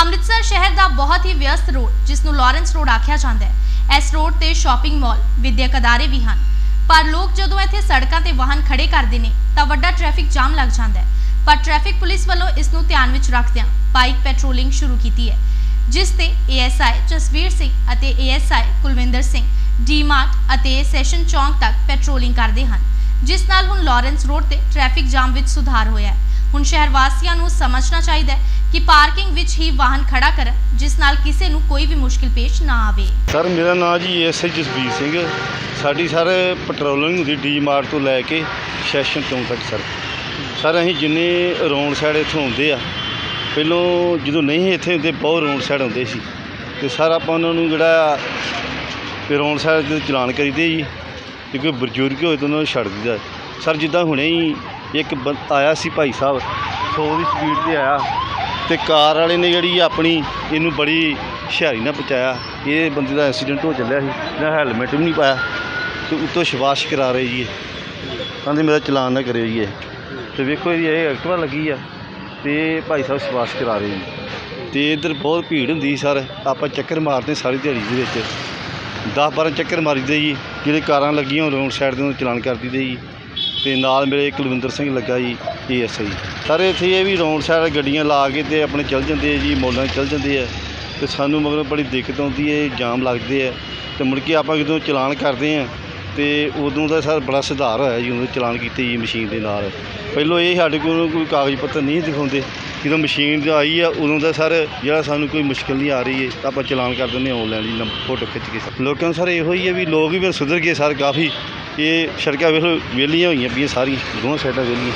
ਅੰਮ੍ਰਿਤਸਰ ਸ਼ਹਿਰ ਦਾ ਬਹੁਤ ਹੀ ਵਿਅਸਤ ਰੋਡ ਜਿਸ ਨੂੰ ਲਾਰੈਂਸ ਰੋਡ ਆਖਿਆ ਜਾਂਦਾ ਹੈ। ਇਸ ਰੋਡ ਤੇ ਸ਼ਾਪਿੰਗ ਮਾਲ, ਵਿਦਿਅਕ ਅਦਾਰੇ ਵੀ ਹਨ। ਪਰ ਲੋਕ ਜਦੋਂ ਇੱਥੇ ਸੜਕਾਂ ਤੇ ਵਾਹਨ ਖੜੇ ਕਰਦੇ ਨੇ, ਤਾਂ ਵੱਡਾ ਟ੍ਰੈਫਿਕ ਜਾਮ ਲੱਗ ਜਾਂਦਾ ਹੈ। ਪਰ ਟ੍ਰੈਫਿਕ ਪੁਲਿਸ ਵੱਲੋਂ ਇਸ ਨੂੰ ਧਿਆਨ ਵਿੱਚ ਰੱਖਦਿਆਂ ਬਾਈਕ ਪੈਟਰੋਲਿੰਗ ਸ਼ੁਰੂ ਕੀਤੀ ਹੈ, ਜਿਸ ਤੇ ਏਐਸਆਈ ਜਸਵੀਰ ਸਿੰਘ ਅਤੇ ਏਐਸਆਈ ਕੁਲਵਿੰਦਰ ਸਿੰਘ ਡੀਮਾਰਟ ਅਤੇ ਸੈਸ਼ਨ ਚੌਂਕ ਤੱਕ ਪੈਟਰੋਲਿੰਗ ਕਰਦੇ ਹਨ, ਜਿਸ ਨਾਲ ਹੁਣ ਲਾਰੈਂਸ ਰੋਡ ਤੇ ਟ੍ਰੈਫਿਕ ਜਾਮ ਵਿੱਚ ਸੁਧਾਰ ਹੋਇਆ ਹੈ। ਹੁਣ ਸ਼ਹਿਰ ਵਾਸੀਆਂ ਨੂੰ ਸਮਝਣਾ ਚਾਹੀਦਾ ਹੈ ਕਿ ਪਾਰਕਿੰਗ ਵਿੱਚ ਹੀ ਵਾਹਨ ਖੜਾ ਕਰਨ, ਜਿਸ ਨਾਲ ਕਿਸੇ ਨੂੰ ਕੋਈ ਵੀ ਮੁਸ਼ਕਿਲ ਪੇਸ਼ ਨਾ ਆਵੇ। ਸਰ, ਮੇਰਾ ਨਾਮ ਜੀ ਐਸਆਈ ਜਸਬੀਰ ਸਿੰਘ ਸਾਡੀ ਸਰ ਪੈਟਰੋਲਿੰਗ ਹੁੰਦੀ ਡੀ ਮਾਰਟ ਤੋਂ ਲੈ ਕੇ ਸੈਸ਼ਨ ਤੋਂ ਤੱਕ, ਸਰ। ਸਰ, ਅਸੀਂ ਜਿੰਨੇ ਰੌਣ ਸਾਈਡ ਇੱਥੋਂ ਆਉਂਦੇ ਆ, ਪਹਿਲੋਂ ਜਦੋਂ ਨਹੀਂ ਇੱਥੇ ਹੁੰਦੇ, ਬਹੁਤ ਰੌਂਡ ਸਾਈਡ ਆਉਂਦੇ ਸੀ। ਤੇ ਸਰ, ਆਪਾਂ ਉਹਨਾਂ ਨੂੰ ਜਿਹੜਾ ਤੇ ਸਾਈਡ ਤੇ ਚਲਾਨ ਕਰੀਦੇ ਜੀ, ਤੇ ਕੋਈ ਬਜ਼ੁਰਗ ਹੋਏ ਤਾਂ ਉਹਨਾਂ ਨੂੰ ਛੱਡ ਦਿੰਦਾ ਸਰ, ਜਿੱਦਾਂ ਹੁਣੇ ਹੀ ਇੱਕ ਬੰ- ਆਇਆ ਸੀ ਭਾਈ ਸਾਹਿਬ 100 ਦੀ ਸਪੀਡ ਤੇ ਆਇਆ। ਤੇ ਕਾਰ ਵਾਲੇ ਨੇ ਜਿਹੜੀ ਆਪਣੀ ਇਹਨੂੰ ਬੜੀ ਹੁਸ਼ਿਆਰੀ ਨਾਲ ਪਹੁੰਚਾਇਆ। ਇਹ ਬੰਦੇ ਦਾ ਐਕਸੀਡੈਂਟ ਹੋ ਚੱਲਿਆ ਸੀ, ਇਹਦਾ ਹੈਲਮਟ ਵੀ ਨਹੀਂ ਪਾਇਆ। ਤੇ ਉੱਤੋਂ ਸ਼ਵਾਸ਼ ਕਰਾ ਰਹੇ ਜੀ ਕਹਿੰਦੇ ਮੇਰਾ ਚਲਾਨ ਨਾ ਕਰਿਓ ਜੀ ਇਹ। ਤੇ ਵੇਖੋ ਜੀ, ਇਹ ਐਕਟਿਵਾ ਲੱਗੀ ਆ ਤੇ ਭਾਈ ਸਾਹਿਬ ਸ਼ਵਾਸ਼ ਕਰਾ ਰਹੇ ਜੀ ਤੇ ਇੱਧਰ ਬਹੁਤ ਭੀੜ ਹੁੰਦੀ ਸੀ ਸਰ। ਆਪਾਂ ਚੱਕਰ ਮਾਰਦੇ ਸਾਰੀ ਦਿਹਾੜੀ ਦੇ ਵਿੱਚ। 10 12 ਚੱਕਰ ਮਾਰੀਦੇ ਜੀ। ਜਿਹੜੇ ਕਾਰਾਂ ਲੱਗੀਆਂ ਰੋਡ ਸਾਈਡ ਦੇ ਨੂੰ ਚਲਾਨ ਕਰ ਦਈਦੇ ਜੀ। ਤੇ ਨਾਲ ਮੇਰੇ ਕੁਲਵਿੰਦਰ ਸਿੰਘ ਲੱਗਾ ਜੀ। ਏਐਸਆਈ ਸਰ, ਇੱਥੇ ਇਹ ਵੀ ਰੋਡ ਸਾਈਡ ਗੱਡੀਆਂ ਲਾ ਕੇ ਤੇ ਆਪਣੇ ਚੱਲ ਜਾਂਦੇ ਆ ਜੀ, ਮੋਲਾਂ 'ਚ ਚੱਲ ਜਾਂਦੇ ਆ। ਤੇ ਸਾਨੂੰ ਮਗਰ ਬੜੀ ਦਿੱਕਤ ਆਉਂਦੀ ਹੈ ਜਾਮ ਲੱਗਦੇ ਆ। ਤੇ ਮੁੜ ਕੇ ਆਪਾਂ ਜਦੋਂ ਚਲਾਨ ਕਰਦੇ ਆ, ਤੇ ਉਦੋਂ ਦਾ ਸਰ ਬੜਾ ਸੁਧਾਰ ਹੋਇਆ ਜੀ, ਉਦੋਂ ਚਲਾਨ ਕੀਤੇ ਜੀ ਮਸ਼ੀਨ ਦੇ ਨਾਲ। ਪਹਿਲਾਂ ਇਹ ਸਾਡੇ ਕੋਲ ਕੋਈ ਕਾਗਜ਼ ਪੱਤਰ ਨਹੀਂ ਦਿਖਾਉਂਦੇ। ਜਦੋਂ ਮਸ਼ੀਨ ਦਾ ਆਈ ਆ, ਉਦੋਂ ਦਾ ਸਰ ਜਿਹੜਾ ਸਾਨੂੰ ਕੋਈ ਮੁਸ਼ਕਲ ਨਹੀਂ ਆ ਰਹੀ ਹੈ ਆਪਾਂ ਚਲਾਨ ਕਰ ਦਿੰਦੇ ਹਾਂ ਆਨਲਾਈਨ ਜੀ ਫੋਟੋ ਖਿੱਚ ਕੇ ਸਰ। ਲੋਕਾਂ ਨੂੰ ਸਰ ਇਹੋ ਹੀ ਹੈ ਵੀ ਲੋਕ ਵੀ ਫਿਰ ਸੁਧਰ ਗਏ ਸਰ ਕਾਫੀ। ਇਹ ਸੜਕਾਂ ਵੇਖੋ, ਵਿਹਲੀਆਂ ਹੋਈਆਂ ਪਈਆਂ ਸਾਰੀਆਂ ਦੋਵਾਂ ਸਾਈਡਾਂ ਵਿਹਲੀਆਂ।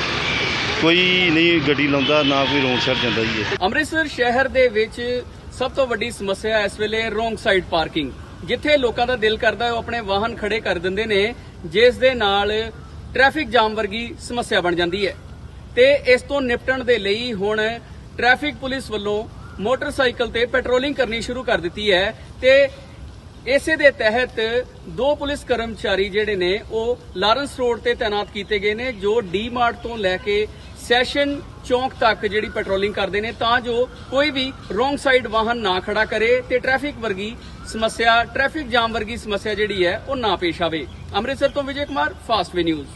ਕੋਈ ਨਹੀਂ ਗੱਡੀ ਲਾਉਂਦਾ, ਨਾ ਕੋਈ ਰੋਡ ਸਾਈਡ ਜਾਂਦਾ ਜੀ ਇਹ। ਅੰਮ੍ਰਿਤਸਰ ਸ਼ਹਿਰ ਦੇ ਵਿੱਚ ਸਭ ਤੋਂ ਵੱਡੀ ਸਮੱਸਿਆ ਇਸ ਵੇਲੇ ਰੋਂਗ ਸਾਈਡ ਪਾਰਕਿੰਗ। ਜਿੱਥੇ ਲੋਕਾਂ ਦਾ ਦਿਲ ਕਰਦਾ ਹੈ ਉਹ ਆਪਣੇ ਵਾਹਨ ਖੜੇ ਕਰ ਦਿੰਦੇ ਨੇ, ਜਿਸ ਦੇ ਨਾਲ ਟ੍ਰੈਫਿਕ ਜਾਮ ਵਰਗੀ ਸਮੱਸਿਆ ਬਣ ਜਾਂਦੀ ਹੈ। ਤੇ ਇਸ ਤੋਂ ਨਿਪਟਣ ਦੇ ਲਈ ਹੁਣ ਟ੍ਰੈਫਿਕ ਪੁਲਿਸ ਵੱਲੋਂ ਮੋਟਰਸਾਈਕਲ ਤੇ ਪੈਟਰੋਲਿੰਗ ਕਰਨੀ ਸ਼ੁਰੂ ਕਰ ਦਿੱਤੀ ਹੈ ਤੇ ਇਸੇ ਦੇ ਤਹਿਤ ਦੋ ਪੁਲਿਸ ਕਰਮਚਾਰੀ ਜਿਹੜੇ ਨੇ, ਉਹ ਲਾਰੈਂਸ ਰੋਡ ਤੇ ਤਾਇਨਾਤ ਕੀਤੇ ਗਏ ਨੇ, ਜੋ ਡੀ ਮਾਰਟ ਤੋਂ ਲੈ ਕੇ ਸੈਸ਼ਨ ਚੌਂਕ ਤੱਕ ਜਿਹੜੀ ਪੈਟਰੋਲਿੰਗ ਕਰਦੇ ਨੇ, ਤਾਂ ਜੋ ਕੋਈ ਵੀ ਰੋਂਗ ਸਾਈਡ ਵਾਹਨ ਨਾ ਖੜਾ ਕਰੇ ਤੇ ਟ੍ਰੈਫਿਕ ਵਰਗੀ ਸਮੱਸਿਆ ਟ੍ਰੈਫਿਕ ਜਾਮ ਵਰਗੀ ਸਮੱਸਿਆ ਜਿਹੜੀ ਹੈ, ਉਹ ਨਾ ਪੇਸ਼ ਆਵੇ। ਅੰਮ੍ਰਿਤਸਰ ਤੋਂ ਵਿਜੇ ਕੁਮਾਰ ਫਾਸਟਵੇ ਨਿਊਜ਼